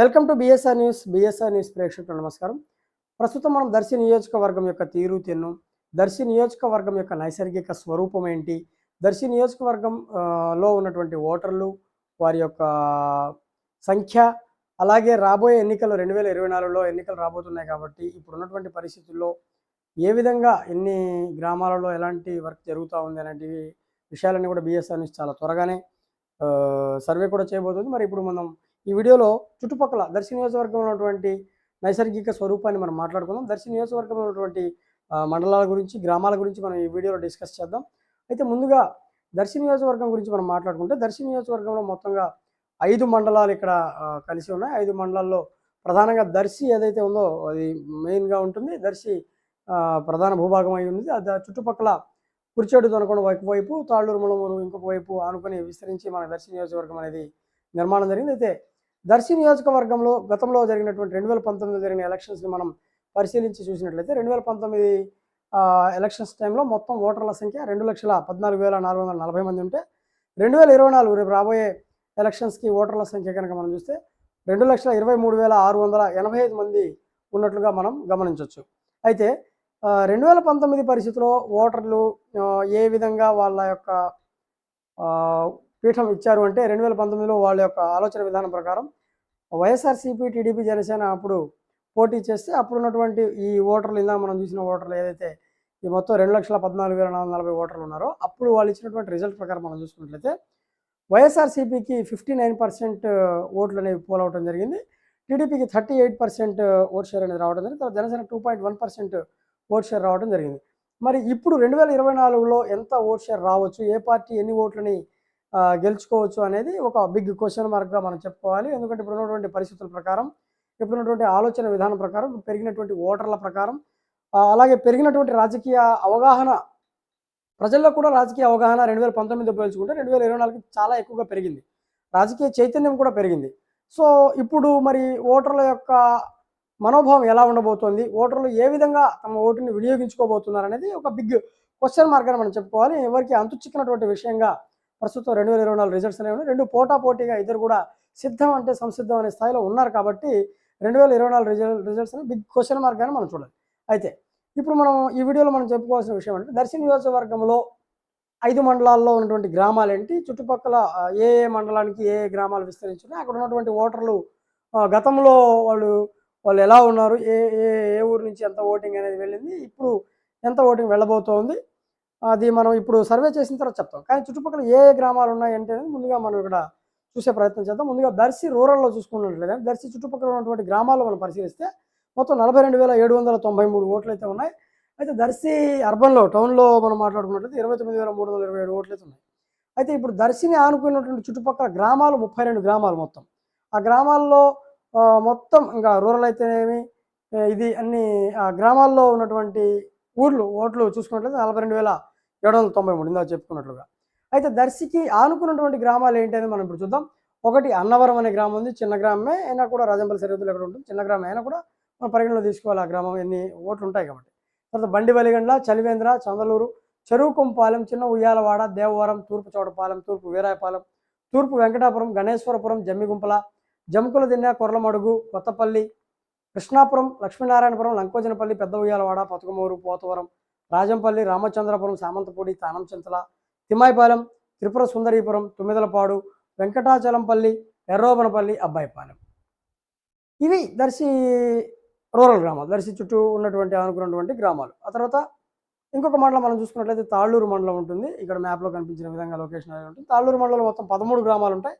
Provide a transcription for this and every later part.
Welcome to BSR news BSR news ప్రేక్షకులు నమస్కారం. ప్రస్తుతం మనం దర్శి నియోజకవర్గం యొక్క తీరు తెన్ను. దర్శి నియోజకవర్గం యొక్క నైసర్గిక స్వరూపం ఏంటి? దర్శి నియోజకవర్గం లో ఉన్నటువంటి ఓటర్లు వారి యొక్క సంఖ్య అలాగే రాబోయే ఎన్నికలు రెండు వేల ఇరవై నాలుగులో ఎన్నికలు రాబోతున్నాయి కాబట్టి ఇప్పుడు ఉన్నటువంటి పరిస్థితుల్లో ఏ విధంగా ఎన్ని గ్రామాలలో ఎలాంటి వర్క్ జరుగుతూ ఉంది అనేటివి విషయాలన్నీ కూడా బిఎస్ఆర్ న్యూస్ చాలా త్వరగానే సర్వే కూడా చేయబోతుంది. మరి ఇప్పుడు మనం ఈ వీడియోలో చుట్టుపక్కల దర్శి నియోజకవర్గంలో ఉన్నటువంటి నైసర్గిక స్వరూపాన్ని మనం మాట్లాడుకుందాం. దర్శి నియోజకవర్గంలో ఉన్నటువంటి మండలాల గురించి గ్రామాల గురించి మనం ఈ వీడియోలో డిస్కస్ చేద్దాం. అయితే ముందుగా దర్శి నియోజకవర్గం గురించి మనం మాట్లాడుకుంటే దర్శి నియోజకవర్గంలో మొత్తంగా ఐదు మండలాలు ఇక్కడ కలిసి ఉన్నాయి. ఐదు మండలాల్లో ప్రధానంగా దర్శి ఏదైతే ఉందో అది మెయిన్గా ఉంటుంది. దర్శి ప్రధాన భూభాగం అయి ఉంది అది చుట్టుపక్కల కుర్చేడు దొనకొండ ఒకవైపు తాళ్ళూరు ములమూరు ఇంకొక వైపు ఆనుకొని విస్తరించి మన దర్శి నియోజకవర్గం అనేది నిర్మాణం జరిగింది. అయితే దర్శి నియోజకవర్గంలో గతంలో జరిగినటువంటి రెండు వేల పంతొమ్మిది జరిగిన ఎలక్షన్స్ని మనం పరిశీలించి చూసినట్లయితే రెండు వేల పంతొమ్మిది ఎలక్షన్స్ టైంలో మొత్తం ఓటర్ల సంఖ్య రెండు లక్షల పద్నాలుగు వేల నాలుగు వందల నలభై మంది ఉంటే రెండు వేల ఇరవై నాలుగు రేపు రాబోయే ఎలక్షన్స్కి ఓటర్ల సంఖ్య కనుక మనం చూస్తే రెండు లక్షల ఇరవై మూడు వేల ఆరు వందల ఎనభై ఐదు మంది ఉన్నట్లుగా మనం గమనించవచ్చు అయితే రెండు వేల పంతొమ్మిది పరిస్థితిలో ఓటర్లు ఏ విధంగా వాళ్ళ యొక్క పీఠం ఇచ్చారు అంటే రెండు వేల పంతొమ్మిదిలో వాళ్ళ యొక్క ఆలోచన విధానం ప్రకారం వైఎస్ఆర్సీపీ టీడీపీ జనసేన అప్పుడు పోటీ చేస్తే అప్పుడు ఉన్నటువంటి ఈ ఓటర్లు ఇందాక మనం చూసిన ఓటర్లు ఏదైతే ఈ మొత్తం రెండు లక్షల పద్నాలుగు వేల నాలుగు నలభై ఓటర్లు ఉన్నారో అప్పుడు వాళ్ళు ఇచ్చినటువంటి రిజల్ట్ ప్రకారం మనం చూసుకున్నట్లయితే వైఎస్ఆర్సీపీకి ఫిఫ్టీ నైన్ పర్సెంట్ ఓట్లు అనేవి పోల్ అవడం జరిగింది. టీడీపీకి thirty eight percent vote share అనేది రావడం జరిగింది. తర్వాత Janasena two point one percent vote share రావడం జరిగింది. మరి ఇప్పుడు రెండు వేల ఇరవై నాలుగులో ఎంత ఓట్ షేర్ రావచ్చు? ఏ పార్టీ ఎన్ని ఓట్లని గెలుచుకోవచ్చు అనేది ఒక బిగ్ క్వశ్చన్ మార్క్గా మనం చెప్పుకోవాలి. ఎందుకంటే ఇప్పుడు ఉన్నటువంటి పరిస్థితుల ప్రకారం ఇప్పుడు ఉన్నటువంటి ఆలోచన విధానం ప్రకారం పెరిగినటువంటి ఓటర్ల ప్రకారం అలాగే పెరిగినటువంటి రాజకీయ అవగాహన ప్రజల్లో కూడా రాజకీయ అవగాహన రెండు వేల పంతొమ్మిది పోల్చుకుంటే రెండు వేల ఇరవై నాలుగు చాలా ఎక్కువగా పెరిగింది. రాజకీయ చైతన్యం కూడా పెరిగింది. సో ఇప్పుడు మరి ఓటర్ల యొక్క మనోభావం ఎలా ఉండబోతోంది? ఓటర్లు ఏ విధంగా తమ ఓటుని వినియోగించుకోబోతున్నారు అనేది ఒక బిగ్ క్వశ్చన్ మార్క్ అని మనం చెప్పుకోవాలి. ఎవరికి అంతు చిక్కినటువంటి విషయంగా ప్రస్తుతం రెండు వేల ఇరవై నాలుగు రిజల్ట్స్ అనేవి రెండు పోటా పోటీగా ఇద్దరు కూడా సిద్ధం అంటే సంసిద్ధం అనే స్థాయిలో ఉన్నారు కాబట్టి రెండు వేల ఇరవై నాలుగు రిజల్ట్ రిజల్ట్స్ అనేవి బిగ్ క్వశ్చన్ మార్క్ అని మనం చూడాలి. అయితే ఇప్పుడు మనం ఈ వీడియోలో మనం చెప్పుకోవాల్సిన విషయం అంటే దర్శి నియోజకవర్గంలో ఐదు మండలాల్లో ఉన్నటువంటి గ్రామాలు ఏంటి? చుట్టుపక్కల ఏ ఏ మండలానికి ఏ ఏ గ్రామాలు విస్తరించున్నాయి? అక్కడ ఉన్నటువంటి ఓటర్లు గతంలో వాళ్ళు వాళ్ళు ఎలా ఉన్నారు? ఏ ఏ ఏ ఊరు నుంచి ఎంత ఓటింగ్ అనేది వెళ్ళింది? ఇప్పుడు ఎంత ఓటింగ్ వెళ్ళబోతోంది? అది మనం ఇప్పుడు సర్వే చేసిన తర్వాత చెప్తాం. కానీ చుట్టుపక్కల ఏ ఏ గ్రామాలు ఉన్నాయి అంటే అనేది ముందుగా మనం ఇక్కడ చూసే ప్రయత్నం చేద్దాం. ముందుగా దర్శి రూరల్లో చూసుకున్నట్లయితే దర్శి చుట్టుపక్కల ఉన్నటువంటి గ్రామాల్లో మనం పరిశీలిస్తే మొత్తం నలభై రెండు వేల ఏడు వందల తొంభై మూడు ఓట్లు అయితే ఉన్నాయి. అయితే దర్శి అర్బన్లో టౌన్లో మనం మాట్లాడుకున్నట్లయితే ఇరవై తొమ్మిది వేల మూడు వందల ఇరవై ఏడు ఓట్లు అయితే ఉన్నాయి. అయితే ఇప్పుడు దర్శిని ఆనుకున్నటువంటి చుట్టుపక్కల గ్రామాలు ముప్పై రెండు గ్రామాలు మొత్తం. ఆ గ్రామాల్లో మొత్తం ఇంకా రూరల్ అయితేనేమి ఇది అన్ని ఆ గ్రామాల్లో ఉన్నటువంటి ఊర్లు ఓట్లు చూసుకున్నట్లయితే నలభై రెండు వేల ఏడు వందల తొంభై మూడు ఇందాక చెప్పుకున్నట్లుగా. అయితే దర్శికి ఆనుకున్నటువంటి గ్రామాలు ఏంటి అనేది మనం ఇప్పుడు చూద్దాం. ఒకటి అన్నవరం అనే గ్రామం ఉంది. చిన్న గ్రామమే అయినా కూడా రాజంపల్లి సరిహద్దులు ఎక్కడ ఉంటుంది? చిన్న గ్రామం అయినా కూడా మనం పరిగణలో తీసుకోవాలి ఆ గ్రామం. ఎన్ని ఓట్లు ఉంటాయి కాబట్టి. తర్వాత బండి బలిగండ్ల చలివేంద్ర చందలూరు చెరువుకుంపాలెం చిన్న ఉయ్యాలవాడ దేవవరం తూర్పు చౌడపాలెం తూర్పు వీరాయపాలెం తూర్పు వెంకటాపురం గణేశ్వరపురం జమ్మిగుంపల జమ్కుల దిన్నె కొర్లమడుగు కొత్తపల్లి కృష్ణాపురం లక్ష్మీనారాయణపురం లంకోజనపల్లి పెద్ద ఉయ్యాలవాడ పతకమూరు పోతవరం రాజంపల్లి రామచంద్రపురం సామంతపూడి తానంచింతల తిమ్మాయిపాలెం త్రిపుర సుందరీపురం తుమ్మిదలపాడు వెంకటాచలంపల్లి ఎర్రోబనపల్లి అబ్బాయిపాలెం. ఇవి దర్శి రూరల్ గ్రామాలు. దర్శి చుట్టూ ఉన్నటువంటి అనుకున్నటువంటి గ్రామాలు. ఆ తర్వాత ఇంకొక మండలం మనం చూసుకున్నట్లయితే తాళ్ళూరు మండలం ఉంటుంది. ఇక్కడ మ్యాప్లో కనిపించిన విధంగా లొకేషన్ అనేది ఉంటుంది. తాళ్ళూరు మండలం మొత్తం పదమూడు గ్రామాలు ఉంటాయి.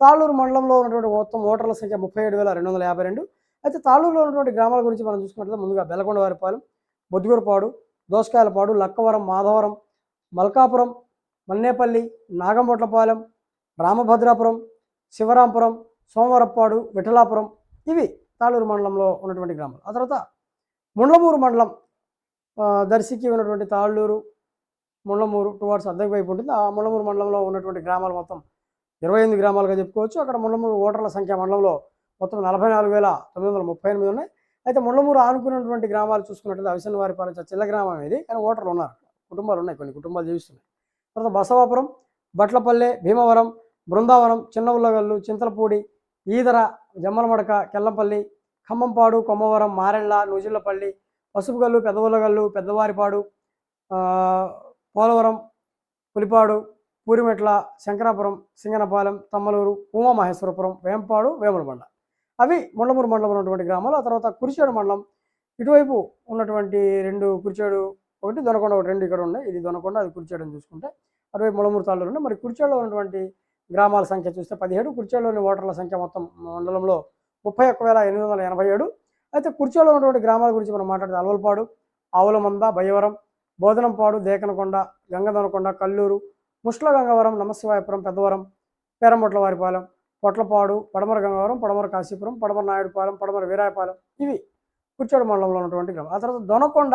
తాళ్ళూరు మండలంలో ఉన్నటువంటి మొత్తం ఓటర్ల సంఖ్య ముప్పై ఏడు వేల రెండు వందల యాభై రెండు. అయితే తాళ్ళూరులో ఉన్నటువంటి గ్రామాల గురించి మనం చూసుకున్నట్లయితే ముందుగా బెలకొండవారిపాలెం బొద్దుగూరుపాడు దోసకాయలపాడు లక్కవరం మాధవరం మల్కాపురం మన్నేపల్లి నాగంబొట్లపాలెం రామభద్రాపురం శివరాంపురం సోమవరప్పాడు విఠలాపురం ఇవి తాళూరు మండలంలో ఉన్నటువంటి గ్రామాలు. ఆ తర్వాత ముండ్లమూరు మండలం దర్శికి ఉన్నటువంటి తాళ్ళూరు ముండ్లమూరు టువార్డ్స్ అద్దెకి వైపు ఉంటుంది. ఆ ముండ్లమూరు మండలంలో ఉన్నటువంటి గ్రామాలు మొత్తం ఇరవై ఎనిమిది గ్రామాలుగా చెప్పుకోవచ్చు. అక్కడ ముండ్లమూరు ఓటర్ల సంఖ్య మండలంలో మొత్తం నలభై నాలుగు వేల తొమ్మిది వందల ముప్పై ఎనిమిది ఉన్నాయి. అయితే ముండ్లమూరు ఆనుకున్నటువంటి గ్రామాలు చూసుకున్నట్లయితే అవిసన్ వారి చిల్ల గ్రామం ఇది. కానీ ఓటర్లు ఉన్నారు. కుటుంబాలు ఉన్నాయి కొన్ని కుటుంబాలు జీవిస్తున్నాయి. తర్వాత బసవాపురం బట్లపల్లె భీమవరం బృందావనం చిన్న ఉల్లగల్లు చింతలపూడి ఈదర జమ్మలమడక కెల్లంపల్లి ఖమ్మంపాడు కొమ్మవరం మారెళ్ళ నూజిళ్ళపల్లి పసుపుగల్లు పెదవులగల్లు పెద్దవారిపాడు పోలవరం పులిపాడు పూరిమెట్ల శంకరాపురం సింగనపాలెం తమ్మలూరు ఉమామహేశ్వరపురం వేంపాడు వేములబండ. అవి ముండమూరు మండలం ఉన్నటువంటి గ్రామాలు. ఆ తర్వాత కురిచేడు మండలం. ఇటువైపు ఉన్నటువంటి రెండు కురిచేడు ఒకటి దొనకొండ ఒకటి రెండు ఇక్కడ ఉన్నాయి. ఇది దొనకొండ అది కురిచేడు అని చూసుకుంటే అటువైపు ముళ్ళమూరు తాళ్ళు ఉన్నాయి. మరి కురిచేడులో ఉన్నటువంటి గ్రామాల సంఖ్య చూస్తే పదిహేడు కుర్చేడులోని ఓటర్ల సంఖ్య మొత్తం మండలంలో ముప్పై ఒక్క వేల ఎనిమిది వందల ఎనభై ఏడు. అయితే కుర్చీలో ఉన్నటువంటి గ్రామాల గురించి మనం మాట్లాడితే అలవల్పాడు ఆవులమంద భయవరం బోధనంపాడు దేకనకొండ గంగదనకొండ కల్లూరు ముష్ల గంగవరం నమశివాయపురం పెద్దవరం పేరంబొట్ల వారిపాలెం పొట్లపాడు పడమర గంగవరం పడమర కాశీపురం పడమర నాయుడుపాలెం పడమర వీరాయపాలెం ఇవి కుర్చేడు మండలంలో ఉన్నటువంటి గ్రామం. ఆ తర్వాత దొనకొండ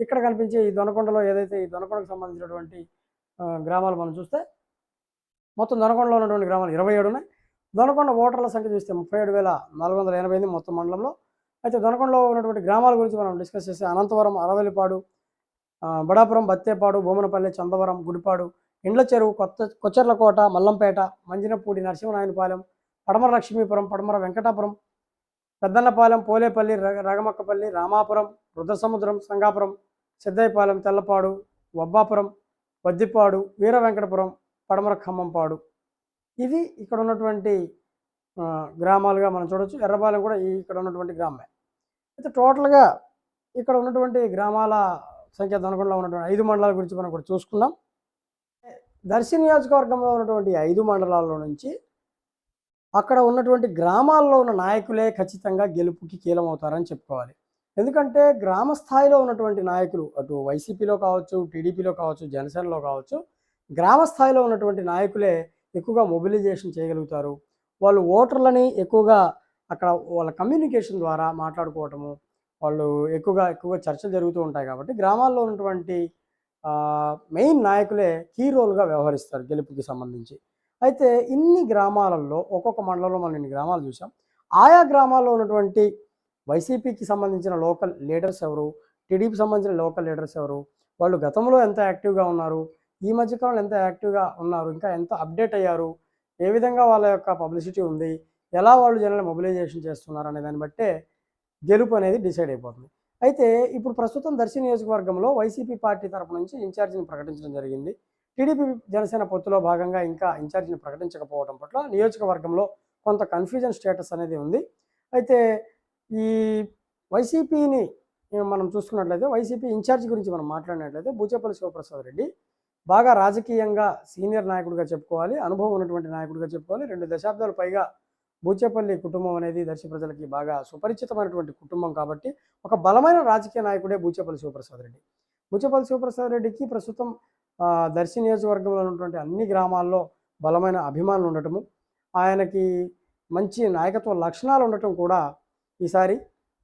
ఇక్కడ కనిపించే ఈ దొనకొండలో ఏదైతే ఈ దొనకొండకు సంబంధించినటువంటి గ్రామాలు మనం చూస్తే మొత్తం దొనకొండలో ఉన్నటువంటి గ్రామాలు ఇరవై ఏడు ఉన్నాయి. దొనకొండ ఓటర్ల సంఖ్య చూస్తే ముప్పై ఏడు వేల నాలుగు వందల ఎనభై ఎనిమిది మొత్తం మండలంలో. అయితే దొనకొండలో ఉన్నటువంటి గ్రామాల గురించి మనం డిస్కస్ చేస్తే అనంతవరం అరవల్లిపాడు బడాపురం బత్తేపాడు బొమ్మనపల్లి చందవరం గుడిపాడు ఇండ్ల చెరువు కొత్త కొచ్చర్లకోట మల్లంపేట మంజినపూడి నరసింహనాయనపాలెం పడమర లక్ష్మీపురం పడమర వెంకటాపురం పెద్దన్నపాలెం పోలేపల్లి రగమక్కపల్లి రామాపురం రుద్రసముద్రం సంగాపురం సిద్దయ్యపాలెం తెల్లపాడు వబ్బాపురం వద్దిపాడు వీర వెంకటపురం పడమర ఖమ్మంపాడు. ఇది ఇక్కడ ఉన్నటువంటి గ్రామాలుగా మనం చూడొచ్చు. ఎర్రపాలెం కూడా ఇక్కడ ఉన్నటువంటి గ్రామమే అయితే టోటల్గా ఇక్కడ ఉన్నటువంటి గ్రామాల సంఖ్య దొనకొండలో ఉన్నటువంటి ఐదు మండలాల గురించి మనం కూడా చూసుకున్నాం దర్శి నియోజకవర్గంలో ఉన్నటువంటి ఐదు మండలాల్లో నుంచి అక్కడ ఉన్నటువంటి గ్రామాల్లో ఉన్న నాయకులే ఖచ్చితంగా గెలుపుకి కీలమవుతారని చెప్పుకోవాలి. ఎందుకంటే గ్రామ స్థాయిలో ఉన్నటువంటి నాయకులు అటు వైసీపీలో కావచ్చు టీడీపీలో కావచ్చు జనసేనలో కావచ్చు గ్రామ స్థాయిలో ఉన్నటువంటి నాయకులే ఎక్కువగా మొబిలైజేషన్ చేయగలుగుతారు. వాళ్ళు ఓటర్లని ఎక్కువగా అక్కడ వాళ్ళ కమ్యూనికేషన్ ద్వారా మాట్లాడుకోవటము వాళ్ళు ఎక్కువగా ఎక్కువగా చర్చలు జరుగుతూ ఉంటాయి కాబట్టి గ్రామాల్లో ఉన్నటువంటి మెయిన్ నాయకులే కీ రోల్గా వ్యవహరిస్తారు గెలుపుకి సంబంధించి. అయితే ఇన్ని గ్రామాలలో ఒక్కొక్క మండలంలో మనం ఇన్ని గ్రామాలు చూసాం. ఆయా గ్రామాల్లో ఉన్నటువంటి వైసీపీకి సంబంధించిన లోకల్ లీడర్స్ ఎవరు? టీడీపీ సంబంధించిన లోకల్ లీడర్స్ ఎవరు? వాళ్ళు గతంలో ఎంత యాక్టివ్గా ఉన్నారు? ఈ మధ్యకాలంలో ఎంత యాక్టివ్గా ఉన్నారు? ఇంకా ఎంత అప్డేట్ అయ్యారు? ఏ విధంగా వాళ్ళ యొక్క పబ్లిసిటీ ఉంది? ఎలా వాళ్ళు జనాలు మొబిలైజేషన్ చేస్తున్నారు అనే దాన్ని బట్టే గెలుపు అనేది డిసైడ్ అయిపోతుంది. అయితే ఇప్పుడు ప్రస్తుతం దర్శి నియోజకవర్గంలో వైసీపీ పార్టీ తరపు నుంచి ఇన్ఛార్జిని ప్రకటించడం జరిగింది. టీడీపీ జనసేన పొత్తులో భాగంగా ఇంకా ఇన్ఛార్జిని ప్రకటించకపోవడం పట్ల నియోజకవర్గంలో కొంత కన్ఫ్యూజన్ స్టేటస్ అనేది ఉంది. అయితే ఈ వైసీపీని మనం చూసుకున్నట్లయితే వైసీపీ ఇన్ఛార్జ్ గురించి మనం మాట్లాడినట్లయితే బూచేపల్లి శివప్రసాద్ రెడ్డి బాగా రాజకీయంగా సీనియర్ నాయకుడిగా చెప్పుకోవాలి అనుభవం ఉన్నటువంటి నాయకుడిగా చెప్పుకోవాలి రెండు దశాబ్దాలు పైగా బూచేపల్లి కుటుంబం అనేది దర్శి ప్రజలకి బాగా సుపరిచితమైనటువంటి కుటుంబం కాబట్టి ఒక బలమైన రాజకీయ నాయకుడే బూచేపల్లి శివప్రసాద్ రెడ్డి. బూచేపల్లి శివప్రసాద్ రెడ్డికి ప్రస్తుతం దర్శి నియోజకవర్గంలో ఉన్నటువంటి అన్ని గ్రామాల్లో బలమైన అభిమానులు ఉండటము ఆయనకి మంచి నాయకత్వ లక్షణాలు ఉండటం కూడా ఈసారి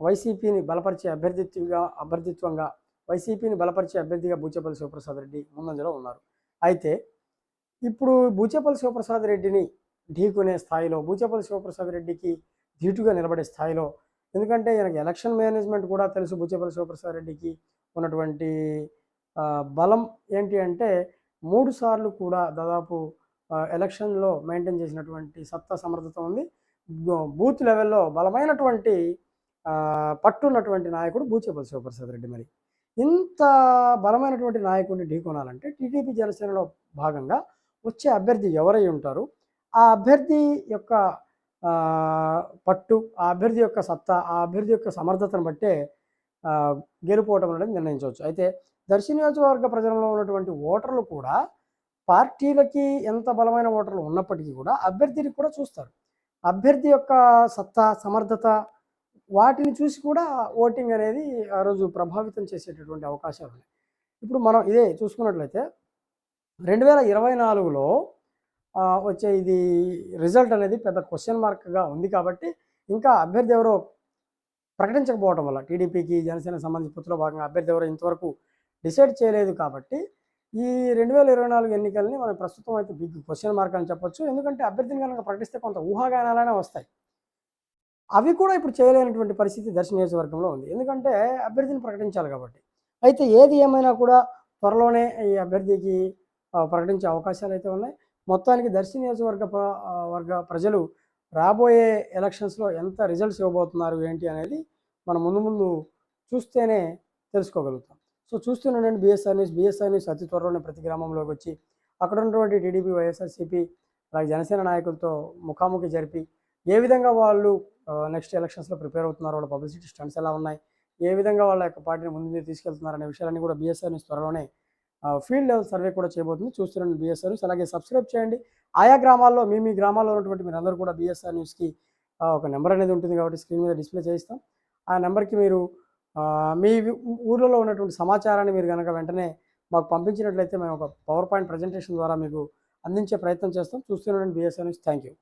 వైసీపీని బలపరిచే అభ్యర్థిత్వంగా అభ్యర్థిత్వంగా వైసీపీని బలపరిచే అభ్యర్థిగా బూచేపల్లి శివప్రసాద్ రెడ్డి ముందంజలో ఉన్నారు. అయితే ఇప్పుడు బూచేపల్లి శివప్రసాద్ రెడ్డిని ఢీకొనే స్థాయిలో బూచేపల్లి శివప్రసాద్ రెడ్డికి ధీటుగా నిలబడే స్థాయిలో ఎందుకంటే ఈయనకి ఎలక్షన్ మేనేజ్మెంట్ కూడా తెలుసు బూచేపల్లి శివప్రసాద్ రెడ్డికి ఉన్నటువంటి బలం ఏంటి అంటే మూడు సార్లు కూడా దాదాపు ఎలక్షన్లో మెయింటైన్ చేసినటువంటి సత్తా సమర్థత ఉంది. బూత్ లెవెల్లో బలమైనటువంటి పట్టున్నటువంటి నాయకుడు బూచేపల్లి శివప్రసాద్ రెడ్డి మరి. ఇంత బలమైనటువంటి నాయకుడిని ఢీకొనాలంటే టీడీపీ జనసేనలో భాగంగా వచ్చే అభ్యర్థి ఎవరై ఉంటారు? ఆ అభ్యర్థి యొక్క పట్టు ఆ అభ్యర్థి యొక్క సత్తా ఆ అభ్యర్థి యొక్క సమర్థతను బట్టే గెలుపోవటం అనేది నిర్ణయించవచ్చు. అయితే దర్శి నియోజకవర్గ ప్రజలలో ఉన్నటువంటి ఓటర్లు కూడా పార్టీలకి ఎంత బలమైన ఓటర్లు ఉన్నప్పటికీ కూడా అభ్యర్థిని కూడా చూస్తారు. అభ్యర్థి యొక్క సత్తా సమర్థత వాటిని చూసి కూడా ఓటింగ్ అనేది ఆ రోజు ప్రభావితం చేసేటటువంటి అవకాశాలు ఉన్నాయి. ఇప్పుడు మనం ఇదే చూసుకున్నట్లయితే రెండు వేల ఇరవై నాలుగులో వచ్చే ఇది రిజల్ట్ అనేది పెద్ద క్వశ్చన్ మార్క్గా ఉంది కాబట్టి ఇంకా అభ్యర్థి ఎవరో ప్రకటించకపోవడం వల్ల టీడీపీకి జనసేన సంబంధించి పొత్తులో భాగంగా అభ్యర్థి ఎవరో ఇంతవరకు డిసైడ్ చేయలేదు కాబట్టి ఈ రెండు వేల ఇరవై నాలుగు ఎన్నికల్ని మనం ప్రస్తుతం అయితే బిగ్ క్వశ్చన్ మార్క్ అని చెప్పొచ్చు. ఎందుకంటే అభ్యర్థిని కనుక ప్రకటిస్తే కొంత ఊహాగానాలనే వస్తాయి. అవి కూడా ఇప్పుడు చేయలేనటువంటి పరిస్థితి దర్శన నియోజకవర్గంలో ఉంది. ఎందుకంటే అభ్యర్థిని ప్రకటించాలి కాబట్టి. అయితే ఏది ఏమైనా కూడా త్వరలోనే ఈ అభ్యర్థికి ప్రకటించే అవకాశాలు అయితే ఉన్నాయి. మొత్తానికి దర్శి నియోజకవర్గ వర్గ ప్రజలు రాబోయే ఎలక్షన్స్లో ఎంత రిజల్ట్స్ ఇవ్వబోతున్నారు ఏంటి అనేది మనం ముందు ముందు చూస్తేనే తెలుసుకోగలుగుతాం. సో చూస్తున్నానండి బీఎస్ఆర్ న్యూస్ బీఎస్ఆర్ న్యూస్ అతి త్వరలోనే ప్రతి గ్రామంలోకి వచ్చి అక్కడ ఉన్నటువంటి టీడీపీ వైఎస్ఆర్సీపీ అలాగే జనసేన నాయకులతో ముఖాముఖి జరిపి ఏ విధంగా వాళ్ళు నెక్స్ట్ ఎలక్షన్స్లో ప్రిపేర్ అవుతున్నారు వాళ్ళ పబ్లిసిటీ స్టంట్స్ ఎలా ఉన్నాయి ఏ విధంగా వాళ్ళ యొక్క పార్టీని ముందు తీసుకెళ్తున్నారు అనే విషయాలన్నీ కూడా బీఎస్ఆర్ న్యూస్ త్వరలోనే ఫీల్డ్ లెవెల్ సర్వే కూడా చేయబోతుంది. చూస్తున్నాను బీఎస్ఆర్ న్యూస్ అలాగే సబ్స్క్రైబ్ చేయండి. ఆయా గ్రామాల్లో మీ మీ గ్రామాల్లో ఉన్నటువంటి మీరందరూ కూడా బీఎస్ఆర్ న్యూస్కి ఒక నెంబర్ అనేది ఉంటుంది కాబట్టి స్క్రీన్ మీద డిస్ప్లే చేయిస్తాం. ఆ నెంబర్కి మీరు మీ ఊర్లలో ఉన్నటువంటి సమాచారాన్ని మీరు కనుక వెంటనే మాకు పంపించినట్లయితే మేము ఒక పవర్ పాయింట్ ప్రజెంటేషన్ ద్వారా మీకు అందించే ప్రయత్నం చేస్తాం. చూస్తున్నాను బీఎస్ఆర్ న్యూస్ థ్యాంక్ యూ